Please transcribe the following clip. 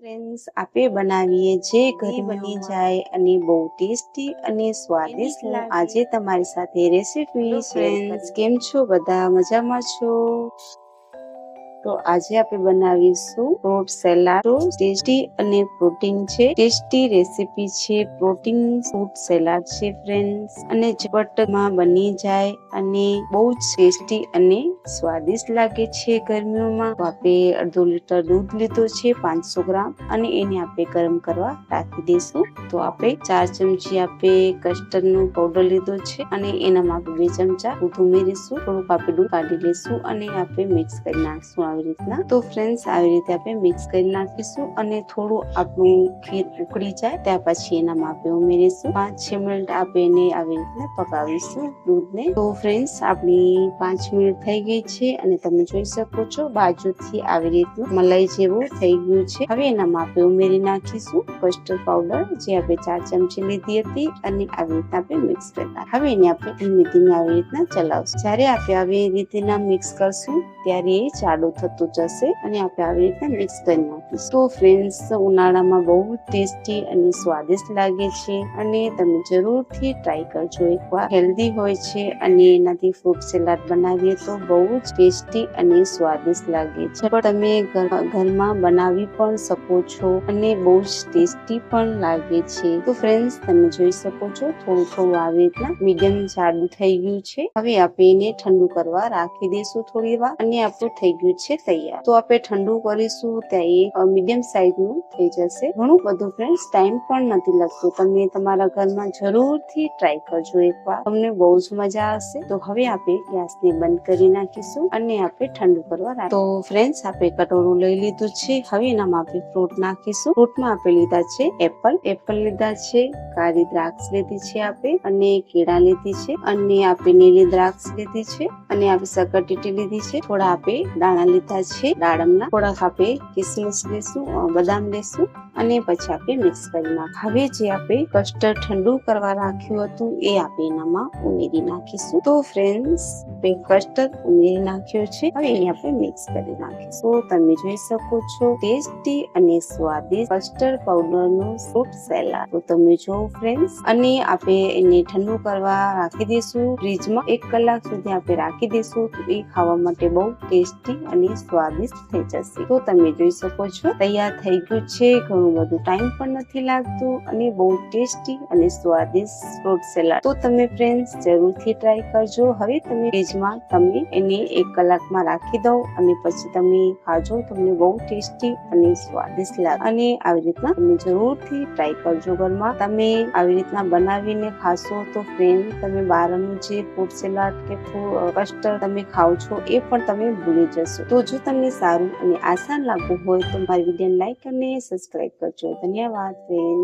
Friends આપે બનાવીએ જે ઘરે બની જાય અને બહુ ટેસ્ટી અને સ્વાદિષ્ટ હું આજે તમારી સાથે રેસીપી ફ્રેન્ડ્સ કેમ છો? બધા મજામાં છો? તો આજે આપણે બનાવીશું ફ્રૂટ સલાડ. ટેસ્ટી અને પ્રોટીન છે. ટેસ્ટી રેસીપી છે. પ્રોટીન ફ્રૂટ સલાડ છે ફ્રેન્ડ્સ અને ઝટપટમાં બની જાય અને બહુ જ ટેસ્ટી અને સ્વાદિષ્ટ લાગે છે ગરમીઓમાં. આપણે અડધો લીટર દૂધ લીધો છે, પાંચસો ગ્રામ, અને એને આપણે ગરમ કરવા રાખી દઈશું. તો આપણે ચાર ચમચી આપણે કસ્ટર્ડ નો પાવડર લીધો છે, અને એનામાં આપણે બે ચમચા દૂધ ઉમેરીશું. થોડુંક આપણે દૂધ કાઢી લઈશું અને આપણે મિક્સ કરી નાખશું. આવી રીતના. તો ફ્રેન્ડ્સ આવી રીતે આપણે મિક્સ કરી નાખીશું અને થોડું આપણું ખીર ઉકળી જાય ત્યાર પછી એનામાં આપણે ઉમેરીશું. પાંચ છ મિનિટ આપણે એને આવી રીતના પકાવીશું દૂધને. તો ફ્રેન્ડ્સ આપણી પાંચ મિનિટ થઈ ગઈ છે અને તમે જોઈ શકો છો બાજુથી આવી રીતનું મલાઈ જેવું થઈ ગયું છે. હવે એનામાં આપણે ઉમેરી નાખીશું કસ્ટર્ડ પાવડર જે આપણે ચાર ચમચી લીધી હતી અને આવી રીતના આપણે મિક્સ કરી હવે એને આપણે ધીમે ધીમે આવી રીતના ચલાવશું. જ્યારે આપણે આવી રીતના મિક્સ કરશું ત્યારે એ જાડું થતું જશે અને આપણે આવી રીતના મિક્સ કરી નાખીશું. તો ફ્રેન્ડ્સ ઉનાળામાં બહુ ટેસ્ટી અને સ્વાદિષ્ટ લાગે છે અને તમે જરૂરથી ટ્રાય કરજો એકવાર. હેલ્ધી હોય છે અને એનાથી ફ્રૂટ સલાડ બનાવીએ તો બહુ જ ટેસ્ટી અને સ્વાદિષ્ટ લાગે છે. પણ તમે ઘર- ઘરમાં બનાવી પણ શકો છો અને બહુ જ ટેસ્ટી પણ લાગે છે. તો ફ્રેન્ડ્સ તમે જોઈ શકો છો થોડું થોડું આવી રીતના મીડિયમ જાડું થઈ ગયું છે. હવે આપણે એને ઠંડુ કરવા રાખી દઈશું થોડી વાર અને આપણું થઈ ગયું છે તૈયાર. તો આપણે ઠંડુ કરીશું ત્યાં એ મીડિયમ સાઈઝનું થઈ જશે. ઘણું બધું ફ્રેન્ડ્સ ટાઈમ પણ નથી લાગતો. તમે તમારા ઘરમાં જરૂરથી ટ્રાય કરજો એકવાર. તમને બહુ જ મજા આવશે. તો હવે આપણે ગેસને બંધ કરી નાખીશું અને આપણે ઠંડુ કરવા તો ફ્રેન્ડ્સ આપણે કટોરું લઈ લીધું છે. હવે એનામાં આપણે ફ્રૂટ નાખીશું. ફ્રૂટમાં આપણે લીધા છે એપલ એપલ લીધા છે, કાળી દ્રાક્ષ લીધી છે આપણે અને કેળા લીધી છે અને આપણે નીલી દ્રાક્ષ લીધી છે અને આપણે સકરટીટી લીધી છે. થોડા આપણે દાણા લીધા છે દાડમના. થોડાક આપે કિસમિસ લેશું બદામ લેશું. અને પછી આપણે મિક્સ કરી નાખ. હવે જે આપણે કસ્ટર્ડ ઠંડુ કરવા રાખ્યું હતું, એ આપણે એનામાં ઉમેરી નાખીશું. તો ફ્રેન્ડ્સ આપણે કસ્ટર્ડ ઉમેરી નાખ્યો છે. હવે એને આપણે મિક્સ કરી નાખીશું. તમે જોઈ શકો છો ટેસ્ટી અને સ્વાદિષ્ટ કસ્ટર્ડ પાવડર નો ફ્રૂટ સેલાડ તો તમે જો ફ્રેન્ડ્સ અને આપણે એને ઠંડુ કરવા રાખી દઈશું. ફ્રીજમાં એક કલાક સુધી આપણે રાખી દઈશું, તો એ ખાવા માટે બહુ ટેસ્ટી અને સ્વાદિષ્ટ થઈ જશે. તો તમે જોઈ શકો છો, તૈયાર થઈ ગયું છે ઘણું બધું ટાઈમ પણ નથી લાગતું અને બહુ ટેસ્ટી અને સ્વાદિષ્ટ ફ્રૂટ સલાડ તો તમે ફ્રેન્ડ્સ જરૂરથી ટ્રાય કરજો. હવે તમે ફ્રીજમાં તમે એને એક કલાકમાં રાખી દો અને પછી તમે ખાજો. તમને બહુ ટેસ્ટી અને સ્વાદિષ્ટ લાગે. અને આવી રીતના તમે જરૂરથી ટ્રાય કરજો ઘરમાં. તમે આવી રીતના બનાવીને ખાશો તો ફ્રેન્ડ તમે બહારનું જે ફ્રૂટ સલાડ કે કસ્ટર્ડ તમે ખાઓ છો એ પણ તમે ભૂલી જશો. તો જો તમને સારું અને આસાન લાગવું હોય તો મારી વીડિયો લાઈક અને સબસ્ક્રાઈબ કરજો. ધન્યવાદ ફ્રેન્ડ